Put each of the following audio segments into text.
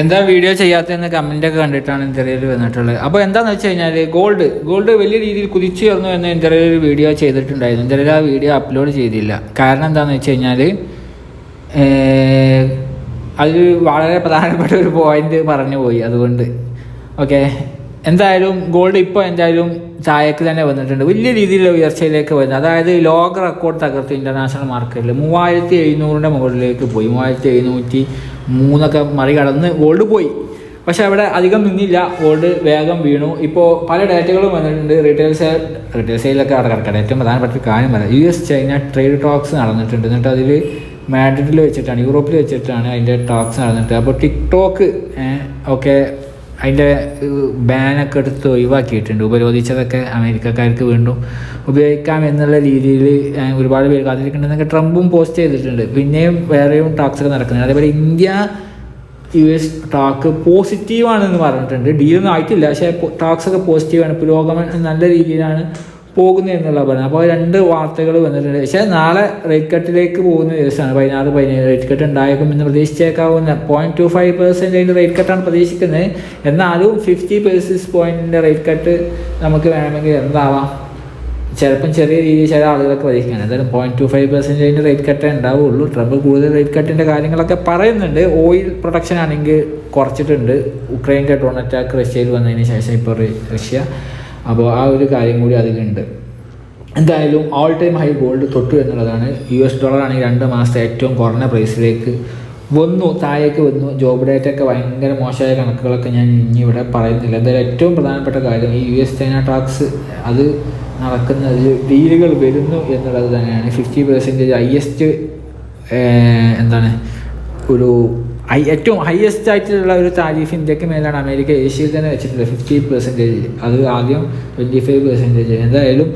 എന്താ വീഡിയോ ചെയ്യാത്തതെന്ന് കമന്റൊക്കെ കണ്ടിട്ടാണ് ഇന്റർവ്യൂവിൽ വന്നിട്ടുള്ളത്. അപ്പോൾ എന്താണെന്ന് വെച്ച് കഴിഞ്ഞാൽ ഗോൾഡ് ഗോൾഡ് വലിയ രീതിയിൽ കുതിച്ചുയർന്നു എന്ന് ഇന്റർവ്യൂവിൽ വീഡിയോ ചെയ്തിട്ടുണ്ടായിരുന്നു. ഇന്റർവ്യൂവിൽ ആ വീഡിയോ അപ്ലോഡ് ചെയ്തില്ല. കാരണം എന്താണെന്ന് വെച്ച് കഴിഞ്ഞാൽ അത് വളരെ പ്രധാനപ്പെട്ട ഒരു പോയിന്റ് പറഞ്ഞു പോയി അതുകൊണ്ട്. ഓക്കെ എന്തായാലും ഗോൾഡ് ഇപ്പോൾ എന്തായാലും താഴേക്ക് തന്നെ വന്നിട്ടുണ്ട്. വലിയ രീതിയിലുള്ള ഉയർച്ചയിലേക്ക് വരുന്നത്. അതായത് ലോക റെക്കോർഡ് തകർത്ത് ഇന്റർനാഷണൽ മാർക്കറ്റിൽ മൂവായിരത്തി എഴുന്നൂറിന്റെ മുകളിലേക്ക് പോയി. മൂവായിരത്തി എഴുന്നൂറ്റി മൂന്നൊക്കെ മറികടന്ന് ഗോൾഡ് പോയി. പക്ഷെ അവിടെ അധികം നിന്നില്ല. ഗോൾഡ് വേഗം വീണു. ഇപ്പോൾ പല ഡേറ്റകളും വന്നിട്ടുണ്ട്. റീറ്റെയിൽ സെയിൽ റീറ്റെയിൽ സെയിലൊക്കെ അവിടെ കിടക്കട്ടെ ഏറ്റവും പ്രധാനപ്പെട്ട കാര്യം പറയാം U S China trade talks നടന്നിട്ടുണ്ട്. എന്നിട്ട് അതിൽ മാഡ്രിഡിൽ വെച്ചിട്ടാണ് യൂറോപ്പിൽ വെച്ചിട്ടാണ് അതിന്റെ ടോക്സ് നടന്നിട്ട്. അപ്പോൾ ടിക്ടോക്ക് ഒക്കെ അതിന്റെ ബാനൊക്കെ എടുത്ത് ഒഴിവാക്കിയിട്ടുണ്ട്. ഉപരോധിച്ചതൊക്കെ അമേരിക്കക്കാർക്ക് വീണ്ടും ഉപയോഗിക്കാം എന്നുള്ള രീതിയിൽ ഒരുപാട് പേര് കാത്തിരിക്കുന്നുണ്ടെന്നൊക്കെ ട്രംപും പോസ്റ്റ് ചെയ്തിട്ടുണ്ട്. പിന്നെയും വേറെയും ടാക്സ് ഒക്കെ നടക്കുന്നുണ്ട്. അതേപോലെ ഇന്ത്യ യു എസ് ടാക്ക് പോസിറ്റീവാണെന്ന് പറഞ്ഞിട്ടുണ്ട്. ഡീലൊന്നും ആയിട്ടില്ല. പക്ഷേ ടാക്സ് ഒക്കെ പോസിറ്റീവാണ് പുരോഗമനം നല്ല രീതിയിലാണ് പോകുന്നത് എന്നുള്ള അപ്പോൾ രണ്ട് വാർത്തകൾ വന്നിട്ടുണ്ട്. പക്ഷേ നാളെ റേറ്റ് കട്ടിലേക്ക് പോകുന്ന ദിവസമാണ്. പതിനാറ് പതിനേഴ് റേറ്റ് കട്ട് ഉണ്ടായേക്കും എന്ന് പ്രതീക്ഷിച്ചേക്കാവുന്ന point two five percentage rate കട്ടാണ് പ്രതീക്ഷിക്കുന്നത്. എന്നാലും ഫിഫ്റ്റി ബേസിസ് പോയിന്റിന്റെ റേറ്റ് കട്ട് നമുക്ക് വേണമെങ്കിൽ എന്താവാം? ചിലപ്പം ചെറിയ രീതിയിൽ ചില ആളുകളൊക്കെ പ്രതീക്ഷിക്കണം എന്തായാലും പോയിന്റ് ടു ഫൈവ് പെർസെന്റേജിന്റെ റേറ്റ് കട്ടേ ഉണ്ടാവുള്ളൂ. ട്രംപ് കൂടുതൽ റേറ്റ് കട്ടിന്റെ കാര്യങ്ങളൊക്കെ പറയുന്നുണ്ട്. ഓയിൽ പ്രൊഡക്ഷൻ ആണെങ്കിൽ കുറച്ചിട്ടുണ്ട്. ഉക്രൈന്റെ ഡ്രോൺ അറ്റാക്ക് റഷ്യയിൽ വന്നതിന് ശേഷം ഇപ്പോൾ റഷ്യ അപ്പോൾ ആ ഒരു കാര്യം കൂടി അതിലുണ്ട്. എന്തായാലും ഓൾ ടൈം ഹൈ ഗോൾഡ് തൊട്ടു എന്നുള്ളതാണ്. യു എസ് ഡോളർ ആണെങ്കിൽ രണ്ട് മാസത്തെ ഏറ്റവും കുറഞ്ഞ പ്രൈസിലേക്ക് വന്നു താഴേക്ക് വന്നു. ജോബ് ഡേറ്റ് ഒക്കെ ഭയങ്കര മോശമായ കണക്കുകളൊക്കെ ഞാൻ ഇനി ഇവിടെ പറയുന്നില്ല. എന്തായാലും ഏറ്റവും പ്രധാനപ്പെട്ട കാര്യം ഈ യു എസ് ചൈന ടാക്സ് അത് നടക്കുന്നതിൽ ഡീലുകൾ വരുന്നു എന്നുള്ളത് തന്നെയാണ്. ഫിഫ്റ്റി പെർസെന്റേജ് ഹയസ്റ്റ് എന്താണ് ഒരു ഹൈ ഏറ്റവും ഹയസ്റ്റ് ആയിട്ടുള്ള ഒരു താരിഫ് ഇന്ത്യയ്ക്ക് മേലാണ് അമേരിക്ക ഏഷ്യയിൽ തന്നെ വെച്ചിട്ടുള്ളത് ഫിഫ്റ്റി പെർസെന്റേജ് അത് ആദ്യം ട്വന്റി ഫൈവ് പെർസെന്റേജ് എന്തായാലും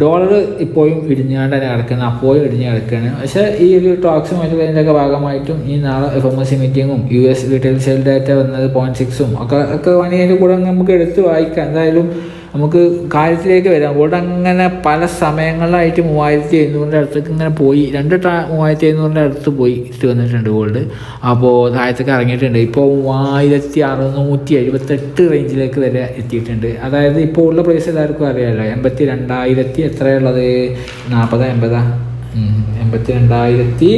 ഡോളർ ഇപ്പോഴും ഇടിഞ്ഞാണ്ട് തന്നെ കിടക്കുന്നത് അപ്പോഴും ഇടിഞ്ഞ് കിടക്കുകയാണ്. പക്ഷേ ഈ ഒരു ടോക്സുമായിട്ട് വരുന്നതിന്റെയൊക്കെ ഭാഗമായിട്ടും ഈ നാളെ F M S C മീറ്റിങ്ങും U S retail sale data വന്നത് പോയിന്റ് സിക്സും ഒക്കെ ഒക്കെ വേണമെങ്കിൽ അതിന്റെ കൂടെ നമുക്ക് എടുത്ത് വായിക്കാം. എന്തായാലും നമുക്ക് കാര്യത്തിലേക്ക് വരാം. ഗോൾഡ് അങ്ങനെ പല സമയങ്ങളിലായിട്ട് മൂവായിരത്തി എഴുന്നൂറിന്റെ അടുത്തേക്ക് ഇങ്ങനെ പോയി. രണ്ട് ട്രാ മൂവായിരത്തി എഴുന്നൂറിന്റെ അടുത്ത് പോയി ഇട്ട് വന്നിട്ടുണ്ട് ഗോൾഡ്. അപ്പോൾ താഴത്തേക്ക് ഇറങ്ങിയിട്ടുണ്ട്. ഇപ്പോൾ മൂവായിരത്തി അറുന്നൂറ്റി എഴുപത്തെട്ട് റേഞ്ചിലേക്ക് വരെ എത്തിയിട്ടുണ്ട്. അതായത് ഇപ്പോൾ ഉള്ള പ്രൈസ് എല്ലാവർക്കും അറിയാമല്ലോ എൺപത്തി രണ്ടായിരത്തി എത്രയുള്ളത് നാൽപ്പതാ എൺപതാ. എൺപത്തി രണ്ടായിരത്തി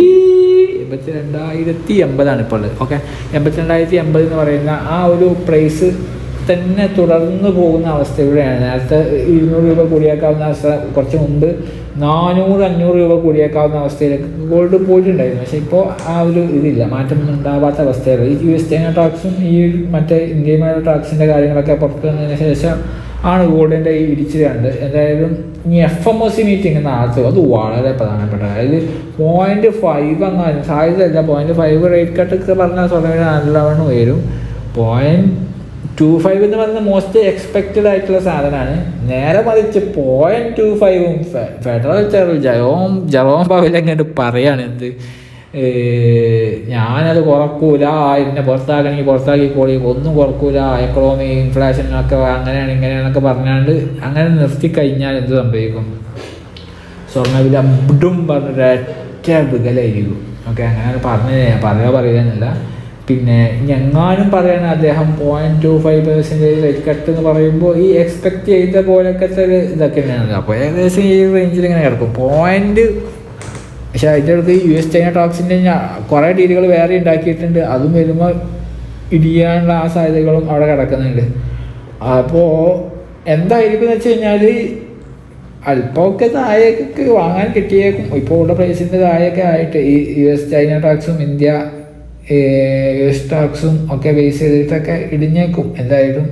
എൺപത്തി രണ്ടായിരത്തി എൺപതാണ് ഇപ്പോൾ ഉള്ളത്. ഓക്കെ എൺപത്തി രണ്ടായിരത്തി എൺപത് എന്ന് പറയുന്ന ആ ഒരു പ്രൈസ് തന്നെ തുടർന്ന് പോകുന്ന അവസ്ഥയിലൂടെയാണ്. നേരത്തെ ഇരുന്നൂറ് രൂപ കൂടിയേക്കാവുന്ന അവസ്ഥ കുറച്ച് മുമ്പ് നാനൂറ് അഞ്ഞൂറ് രൂപ കൂടിയേക്കാവുന്ന അവസ്ഥയിലേക്ക് ഗോൾഡ് പോയിട്ടുണ്ടായിരുന്നു. പക്ഷേ ഇപ്പോൾ ആ ഒരു ഇതില്ല മാറ്റമൊന്നും ഉണ്ടാവാത്ത അവസ്ഥയാണ്. ഈ യു എസ് ചൈന ടാക്സും ഈ മറ്റേ ഇന്ത്യയുമായുള്ള ടാക്സിന്റെ കാര്യങ്ങളൊക്കെ പുറത്തു വന്നതിന് ശേഷം ആണ് ഗോൾഡിന്റെ ഈ ഇടിച്ചു എന്തായാലും ഇനി F M O C meeting നടത്തും. അത് വളരെ പ്രധാനപ്പെട്ട അതായത് പോയിന്റ് ഫൈവ് അങ്ങാനും സാധ്യതയല്ല. പോയിന്റ് ഫൈവ് റേറ്റ് കട്ടൊക്കെ പറഞ്ഞാൽ സ്വർണ നല്ലവണ്ണം ഉയരും. പോയിന്റ് ടു ഫൈവ് എന്ന് പറയുന്നത് മോസ്റ്റ് എക്സ്പെക്റ്റഡ് ആയിട്ടുള്ള സാധനമാണ്. നേരെ മറിച്ച് പോയിന്റ് ടു ഫൈവും ഫെഡറൽ റിസർവ് ജയോം പവൽ പറയുകയാണ് പറയാണ് എന്ത്? ഞാനത് കുറക്കൂല എന്നെ പുറത്താക്കണമെങ്കിൽ പുറത്താക്കിക്കോളി ഒന്നും കുറക്കൂല എക്കണോമി ഇൻഫ്ലേഷനൊക്കെ അങ്ങനെയാണ് ഇങ്ങനെയാണൊക്കെ പറഞ്ഞാണ്ട് അങ്ങനെ നിർത്തി കഴിഞ്ഞാൽ എന്ത് സംഭവിക്കും? സ്വർണവില അബ്ഡും പറഞ്ഞൊരു ഒറ്റ വികലായിരിക്കും. ഓക്കെ അങ്ങനെ പറഞ്ഞു പറയുക പറയുന്നില്ല പിന്നെ ഞങ്ങാനും പറയണ അദ്ദേഹം point two five percentage rate cut എന്ന് പറയുമ്പോൾ ഈ എക്സ്പെക്ട് ചെയ്ത പോലൊക്കെ ഒരു ഇതൊക്കെ തന്നെയാണ്. അപ്പോൾ ഏകദേശം ഈ റേഞ്ചിൽ ഇങ്ങനെ കിടക്കും. പോയിന്റ് പക്ഷേ അതിന്റെ അടുത്ത് യു എസ് ചൈന ടോക്സിന്റെ കുറേ ഡീലുകൾ വേറെ ഉണ്ടാക്കിയിട്ടുണ്ട്. അതും വരുമ്പോൾ ഇടിയാനുള്ള ആ സാധ്യതകളും അവിടെ കിടക്കുന്നുണ്ട്. അപ്പോൾ എന്തായിരിക്കും എന്ന് വെച്ച് കഴിഞ്ഞാൽ അല്പമൊക്കെ താഴേക്ക് വാങ്ങാൻ കിട്ടിയേക്കും. ഇപ്പോൾ ഉള്ള പ്രൈസിന്റെ താഴെയൊക്കെ ആയിട്ട് ഈ യു എസ് ചൈന ടാക്സും ഇന്ത്യ ടാക്സും ഒക്കെ ബേസ് ചെയ്തിട്ടൊക്കെ ഇടിഞ്ഞേക്കും എന്തായാലും.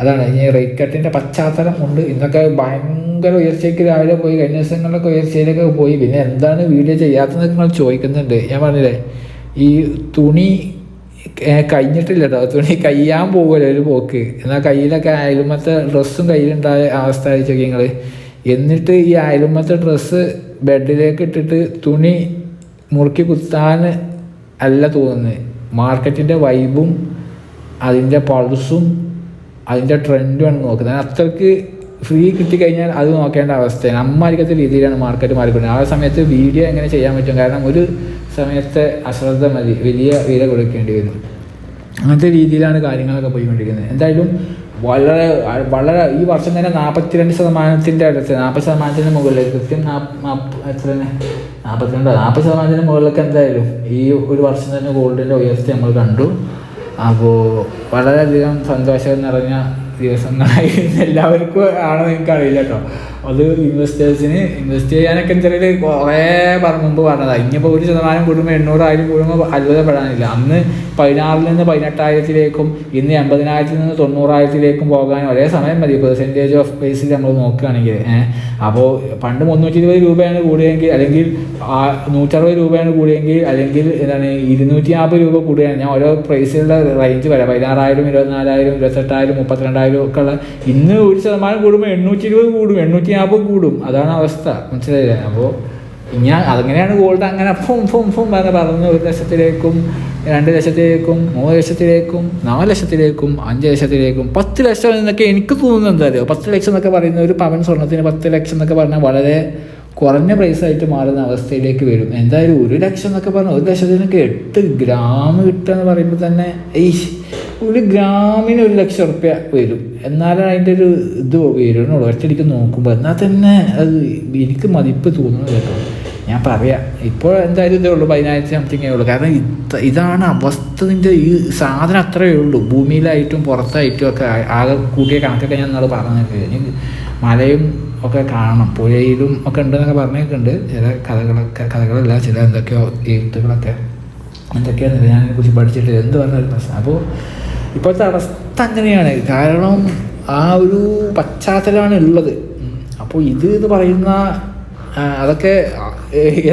അതാണ് ഇനി റേറ്റ് കട്ടിന്റെ പശ്ചാത്തലം ഉണ്ട്. ഇന്നൊക്കെ ഭയങ്കര ഉയർച്ചയ്ക്ക് രാവിലെ പോയി കഴിഞ്ഞ ദിവസങ്ങളിലൊക്കെ ഉയർച്ചയിലൊക്കെ പോയി. പിന്നെ എന്താണ് വീഡിയോ ചെയ്യാത്തതെന്ന് നിങ്ങൾ ചോദിക്കുന്നുണ്ട്. ഞാൻ പറഞ്ഞില്ലേ ഈ തുണി കഴിഞ്ഞിട്ടില്ല കേട്ടോ തുണി കയ്യാൻ പോകുമല്ലോ ഒരു പോക്ക്. എന്നാൽ കയ്യിലൊക്കെ അയലുമത്തെ ഡ്രസ്സും കയ്യിലുണ്ടായ അവസ്ഥ അയച്ചൊക്കെ നിങ്ങൾ എന്നിട്ട് ഈ അയലുമത്തെ ഡ്രസ്സ് ബെഡിലേക്ക് ഇട്ടിട്ട് തുണി മുറുക്കി കുത്താൻ അല്ല തോന്നുന്നത് മാർക്കറ്റിന്റെ വൈബും അതിന്റെ പൾസും അതിന്റെ ട്രെൻഡുമാണ് നോക്കുന്നത്. അത്രയ്ക്ക് ഫ്രീ കിട്ടിക്കഴിഞ്ഞാൽ അത് നോക്കേണ്ട അവസ്ഥയാണ്. അമ്മാരിക്കത്തെ രീതിയിലാണ് മാർക്കറ്റ് മാറിക്കൊണ്ടത് ആ സമയത്ത് വീഡിയോ എങ്ങനെ ചെയ്യാൻ പറ്റും? കാരണം ഒരു സമയത്തെ അശ്രദ്ധ മതി. വലിയ വില കൊടുക്കേണ്ടി വരും. അങ്ങനത്തെ രീതിയിലാണ് കാര്യങ്ങളൊക്കെ പോയിക്കൊണ്ടിരിക്കുന്നത്. എന്തായാലും വളരെ വളരെ ഈ വർഷം തന്നെ നാൽപ്പത്തിരണ്ട് ശതമാനത്തിന്റെ അടുത്ത് നാൽപ്പത് ശതമാനത്തിന് മുകളിൽ കൃത്യം എത്ര തന്നെ? നാൽപ്പത്തിരണ്ട് നാൽപ്പത് ശതമാനത്തിന് മുകളിലൊക്കെ എന്തായാലും ഈ ഒരു വർഷം തന്നെ ഗോൾഡിന്റെ ഉയർച്ച നമ്മൾ കണ്ടു. അപ്പോൾ വളരെയധികം സന്തോഷം നിറഞ്ഞ ദിവസങ്ങളായി എല്ലാവർക്കും ആണോ എനിക്കറിയില്ല കേട്ടോ. അത് ഇൻവെസ്റ്റേഴ്സിന് ഇൻവെസ്റ്റ് ചെയ്യാനൊക്കെ ചെറിയ കുറേ പറഞ്ഞ മുമ്പ് പറഞ്ഞതാണ് ഇനിയിപ്പോൾ ഒരു ശതമാനം കൂടുമ്പോൾ എണ്ണൂറായിരം കൂടുമ്പോൾ അത്ഭുതപ്പെടാനില്ല അന്ന് പതിനാറിൽ നിന്ന് പതിനെട്ടായിരത്തിലേക്കും ഇന്ന് എൺപതിനായിരത്തിൽ നിന്ന് തൊണ്ണൂറായിരത്തിലേക്കും പോകാൻ ഒരേ സമയം മതി. പെർസെന്റേജ് ഓഫ് ബേസിൽ നമ്മൾ നോക്കുകയാണെങ്കിൽ അപ്പോൾ പണ്ട് മുന്നൂറ്റി ഇരുപത് രൂപയാണ് കൂടിയെങ്കിൽ അല്ലെങ്കിൽ നൂറ്ററുപത് രൂപയാണ് കൂടിയെങ്കിൽ അല്ലെങ്കിൽ എന്താണ് ഇരുന്നൂറ്റി നാൽപ്പത് രൂപ കൂടുകയാണ് ഞാൻ ഓരോ പ്രൈസിലുള്ള റേഞ്ച് വരാം പതിനാറായിരം ഇരുപത്തിനാലായിരം ഇരുപത്തെട്ടായിരം മുപ്പത്തിരണ്ടായിരം ഒക്കെ ഉള്ള ഇന്ന് ഒരു ശതമാനം കൂടുമ്പോൾ എണ്ണൂറ്റി ഇരുപത് കൂടും. എണ്ണൂറ്റി നാൽപ്പത് കൂടും. അതാണ് അവസ്ഥ. മനസ്സിലായില്ലേ? അപ്പോൾ ഞാൻ അതങ്ങനെയാണ് ഗോൾഡ് അങ്ങനെ ഫും ഫും ഫും പറഞ്ഞ് പറഞ്ഞ് ഒരു ലക്ഷത്തിലേക്കും രണ്ട് ലക്ഷത്തിലേക്കും മൂന്ന് ലക്ഷത്തിലേക്കും നാല് ലക്ഷത്തിലേക്കും അഞ്ച് ലക്ഷത്തിലേക്കും പത്ത് ലക്ഷം എന്നൊക്കെ എനിക്ക് തോന്നുന്നത് എന്താ അറിയോ? പത്ത് ലക്ഷം എന്നൊക്കെ പറയുന്ന ഒരു പവൻ സ്വർണത്തിന് പത്ത് ലക്ഷം എന്നൊക്കെ പറഞ്ഞാൽ വളരെ കുറഞ്ഞ പ്രൈസ് ആയിട്ട് മാറുന്ന അവസ്ഥയിലേക്ക് വരും. എന്തായാലും ഒരു ലക്ഷം എന്നൊക്കെ പറഞ്ഞാൽ ഒരു ലക്ഷത്തിനൊക്കെ എട്ട് ഗ്രാം കിട്ടുക എന്ന് പറയുമ്പോൾ തന്നെ ഏയ് ഒരു ഗ്രാമിന് ഒരു ലക്ഷം റുപ്യ വരും. എന്നാലും അതിന്റെ ഒരു ഇത് വരുന്നുള്ളൂ ഒറ്റയടിക്ക് നോക്കുമ്പോൾ എന്നാൽ തന്നെ അത് എനിക്ക് മതിപ്പ് തോന്നുന്നു കേട്ടോ. ഞാൻ പറയാം. ഇപ്പോൾ എന്തായാലും ഇതേ ഉള്ളൂ. പതിനായിരത്തി സംതിങ്ങേ ഉള്ളൂ. കാരണം ഇത് ഇതാണ് അവസ്ഥ ഇതിന്റെ ഈ സാധനം അത്രയേ ഉള്ളൂ. ഭൂമിയിലായിട്ടും പുറത്തായിട്ടും ഒക്കെ ആകെ കൂട്ടിയ കണക്കൊക്കെ ഞാൻ നിങ്ങൾ പറഞ്ഞേക്ക് മലയും ഒക്കെ കാണണം. പുഴയിലും ഒക്കെ ഉണ്ടെന്നൊക്കെ പറഞ്ഞിട്ടുണ്ട്. ചില കഥകളൊക്കെ കഥകളല്ല ചില എന്തൊക്കെയോ എഴുത്തുകളൊക്കെ. എന്തൊക്കെയാണെന്നില്ല ഞാൻ അതിനെക്കുറിച്ച് പഠിച്ചിട്ട് എന്ത് പറഞ്ഞാലും പ്രശ്നം. അപ്പോൾ ഇപ്പോഴത്തെ അവസ്ഥ അങ്ങനെയാണ്. കാരണം ആ ഒരു പശ്ചാത്തലമാണ് ഉള്ളത്. അപ്പോൾ ഇത് എന്ന് പറയുന്ന അതൊക്കെ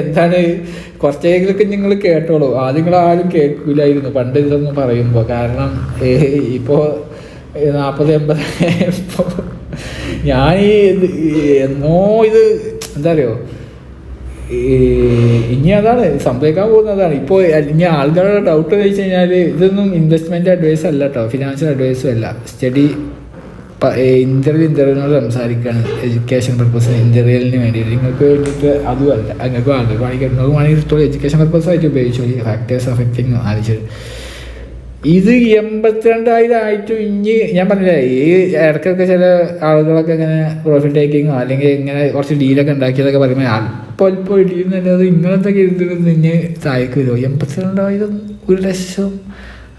എന്താണ് കുറച്ചെങ്കിലൊക്കെ നിങ്ങൾ കേട്ടോളൂ. ആദ്യം ആരും കേൾക്കില്ലായിരുന്നു പണ്ട് ഇതെന്ന് പറയുമ്പോൾ കാരണം ഇപ്പോൾ നാൽപ്പത് എൺപത് ഇപ്പോൾ ഞാൻ എന്നോ ഇത് എന്താ പറയുക ഇനി അതാണ് സംഭവിക്കാൻ പോകുന്നതാണ്. ഇപ്പോൾ ഇനി ആളുകളുടെ ഡൗട്ട് വെച്ച് കഴിഞ്ഞാൽ ഇതൊന്നും ഇൻവെസ്റ്റ്മെന്റ് അഡ്വൈസ് അല്ല കേട്ടോ ഫിനാൻഷ്യൽ അഡ്വൈസും അല്ല. സ്റ്റഡി ഇന്റർവ്യൂ ഇന്റർവ്യൂനോട് സംസാരിക്കുകയാണ് എഡ്യൂക്കേഷൻ പർപ്പസിന് ഇന്റർവ്യൂവിന് വേണ്ടിയിട്ട്. നിങ്ങൾക്ക് വേണ്ടിയിട്ട് അതുമല്ല നിങ്ങൾക്ക് അങ്ങനെ വേണമെങ്കിൽ നിങ്ങൾക്ക് വേണമെങ്കിൽ എഡ്യൂക്കേഷൻ പർപ്പസായിട്ട് ഉപയോഗിച്ചു ഫാക്ടേഴ്സ് അഫക്റ്റിംഗ് ആലോചിച്ചത് ഇത് എൺപത്തിരണ്ടായിരം ആയിട്ടും ഇനി ഞാൻ പറഞ്ഞില്ല ഈ ഇടയ്ക്കൊക്കെ ചില ആളുകളൊക്കെ ഇങ്ങനെ പ്രോഫിറ്റ് ടേക്കിങ്ങോ അല്ലെങ്കിൽ ഇങ്ങനെ കുറച്ച് ഡീലൊക്കെ ഉണ്ടാക്കിയതൊക്കെ പറയുമ്പോൾ അല്പം അല്പം ഇടിയുന്നല്ലാതെ ഇങ്ങനത്തെ കരുതുന്നത്? ഇനി താഴേക്ക് വരുമോ എൺപത്തിരണ്ടായിരം ഒരു ലക്ഷം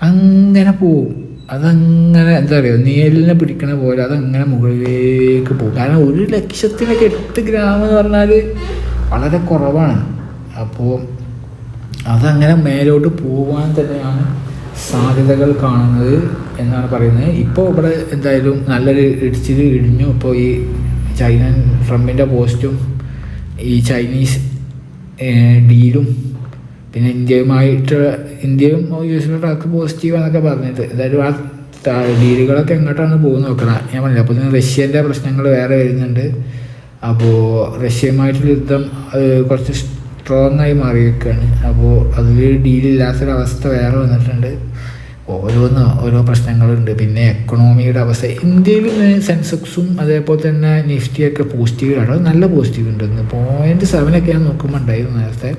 അങ്ങനെ പോവും. അതങ്ങനെ എന്താ പറയുക നീലിനെ പിടിക്കണ പോലെ അതങ്ങനെ മുകളിലേക്ക് പോകും കാരണം ഒരു ലക്ഷത്തിനൊക്കെ എട്ട് ഗ്രാം എന്ന് പറഞ്ഞാൽ വളരെ കുറവാണ്. അപ്പോൾ അതങ്ങനെ മേലോട്ട് പോകാൻ തന്നെയാണ് സാധ്യതകൾ കാണുന്നത് എന്നാണ് പറയുന്നത്. ഇപ്പോൾ ഇവിടെ എന്തായാലും നല്ലൊരു ഇടിച്ചിൽ ഇടിഞ്ഞു. ഇപ്പോൾ ഈ ചൈന ട്രംപിന്റെ പോസ്റ്റും ഈ ചൈനീസ് ഡീലും പിന്നെ ഇന്ത്യയുമായിട്ട് ഇന്ത്യയും യു എസ് ട്രാക്ക് പോസിറ്റീവ് എന്നൊക്കെ പറഞ്ഞിട്ട്. എന്തായാലും ആ ഡീലുകളൊക്കെ എങ്ങോട്ടാണ് പോകുന്നത് നോക്കണം. ഞാൻ പറഞ്ഞില്ല അപ്പോൾ റഷ്യന്റെ പ്രശ്നങ്ങൾ വേറെ വരുന്നുണ്ട്. അപ്പോൾ റഷ്യയുമായിട്ടുള്ള യുദ്ധം കുറച്ച് സ്ട്രോങ് ആയി മാറിയിരിക്കുകയാണ് അപ്പോൾ അതിൽ ഡീലില്ലാത്തൊരവസ്ഥ വേറെ വന്നിട്ടുണ്ട്. ഓരോന്ന് ഓരോ പ്രശ്നങ്ങളുണ്ട്. പിന്നെ എക്കണോമിയുടെ അവസ്ഥ. ഇന്ത്യയിൽ സെൻസെക്സും അതേപോലെ തന്നെ നിഫ്റ്റിയൊക്കെ പോസിറ്റീവാണ് നല്ല പോസിറ്റീവ് ഉണ്ട്. പോയിന്റ് സെവനൊക്കെ ഞാൻ നോക്കുമ്പോൾ ഉണ്ടായിരുന്നു നേരത്തെ.